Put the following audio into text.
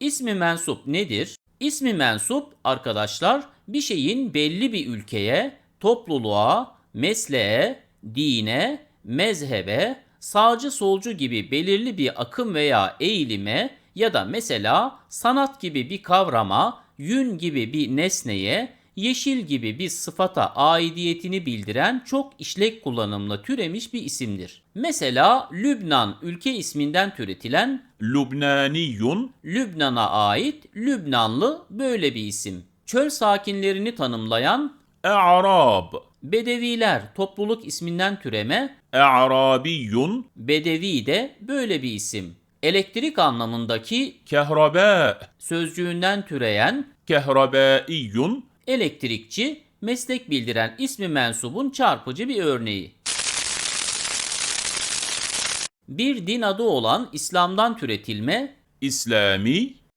İsmi mensup nedir? İsmi mensup arkadaşlar bir şeyin belli bir ülkeye, topluluğa, mesleğe, dine, mezhebe, sağcı solcu gibi belirli bir akım veya eğilime ya da mesela sanat gibi bir kavrama, yün gibi bir nesneye, yeşil gibi bir sıfata aidiyetini bildiren çok işlek kullanımla türemiş bir isimdir. Mesela Lübnan ülke isminden türetilen Lübnaniyun Lübnan'a ait Lübnanlı böyle bir isim. Çöl sakinlerini tanımlayan Arab Bedeviler topluluk isminden türeme Arabiyun Bedevi de böyle bir isim. Elektrik anlamındaki kehrabe sözcüğünden türeyen kehrabeiyun elektrikçi, meslek bildiren ismi mensubun çarpıcı bir örneği. Bir din adı olan İslam'dan türetilme İslami